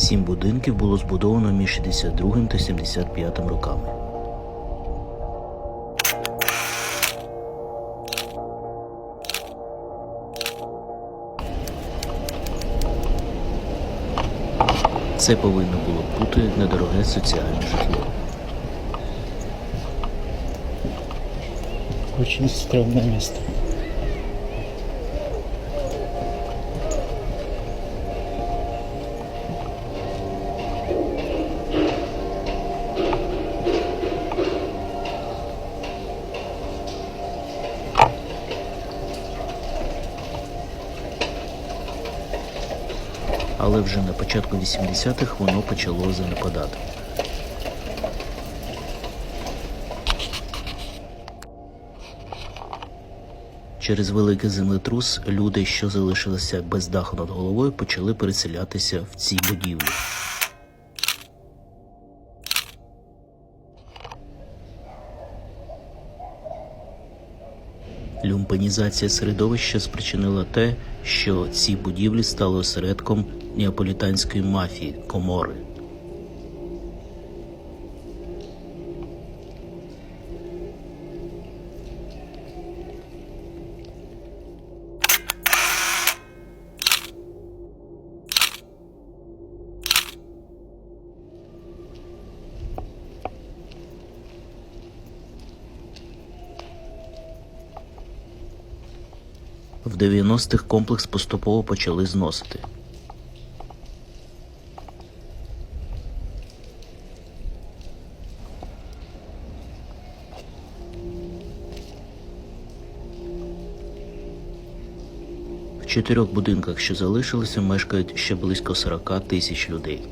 Сім будинків було збудовано між 62 та 75 роками. Це повинно було бути недороге соціальне житло. Очень стрёмное место. Але вже на початку 80-х воно почало занепадати. Через великий землетрус люди, що залишилися без даху над головою, почали переселятися в ці будівлі. Люмпенізація середовища спричинила те, що ці будівлі стали осередком неаполітанської мафії комори. В 90-х комплекс поступово почали зносити. Чотирьох будинках, що залишилися, мешкають ще близько 40 тисяч людей.